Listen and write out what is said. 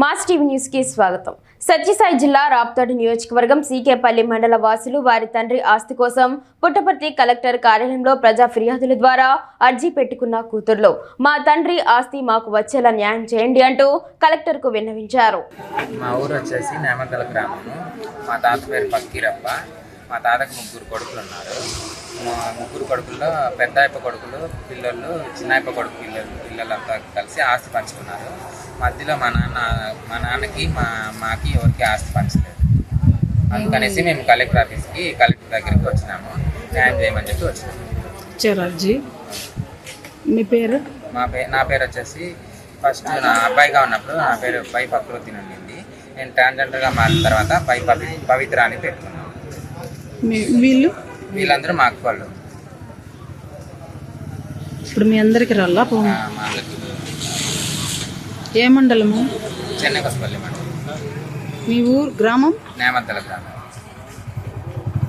Mass TV న్యూస్కి స్వాగతం. సత్యసాయి జిల్లా రాప్తాడు నియోజకవర్గం సీకేపల్లి మండల వాసులు వారి తండ్రి ఆస్తి కోసం పుట్టపర్తి కలెక్టర్ కార్యాలయంలో ప్రజా ఫిర్యాదుల ద్వారా అర్జీ పెట్టుకున్న కూతుర్లు. మా తండ్రి ఆస్తి మాకు వచ్చేలా న్యాయం చేయండి అంటూ కలెక్టర్కు విన్నవించారు. మా ఊరు వచ్చేసి నేమకల గ్రామము. మా తాత పేరు పక్కీరప్ప. మా తాతకు ముగ్గురు కొడుకులు ఉన్నారు. ముగ్గురు కొడుకుల్లో పెద్దాయప్ప కొడుకులు పిల్లలు చిన్నయ్యప్ప కొడుకు పిల్లలు పిల్లలంతా కలిసి ఆస్తి పంచుకున్నారు. మధ్యలో మా నాన్న మా నాన్నకి మా మాకి ఎవరికి ఆస్తి పంచలేదు అందుకనేసి మేము కలెక్టర్ ఆఫీస్కి కలెక్టర్ దగ్గరికి వచ్చినాము. న్యాయం చేయమని చెప్పి వచ్చినాము మీ పేరు? మా పే నా పేరు వచ్చేసి ఫస్ట్ నా అబ్బాయిగా ఉన్నప్పుడు నా పేరు పై ప్రకృతి ఉండింది. నేను ట్రాన్స్జెండర్గా మారిన తర్వాత పై పవి పవిత్ర అని పెట్టుకున్నాను వీళ్ళు? వీళ్ళందరూ మా వాళ్ళు. ఇప్పుడు మీ అందరికి ఆ, మా అన్నకి ఏ మండలము? చెన్నై మీ ఊరు గ్రామం? నేమంతల గ్రామం.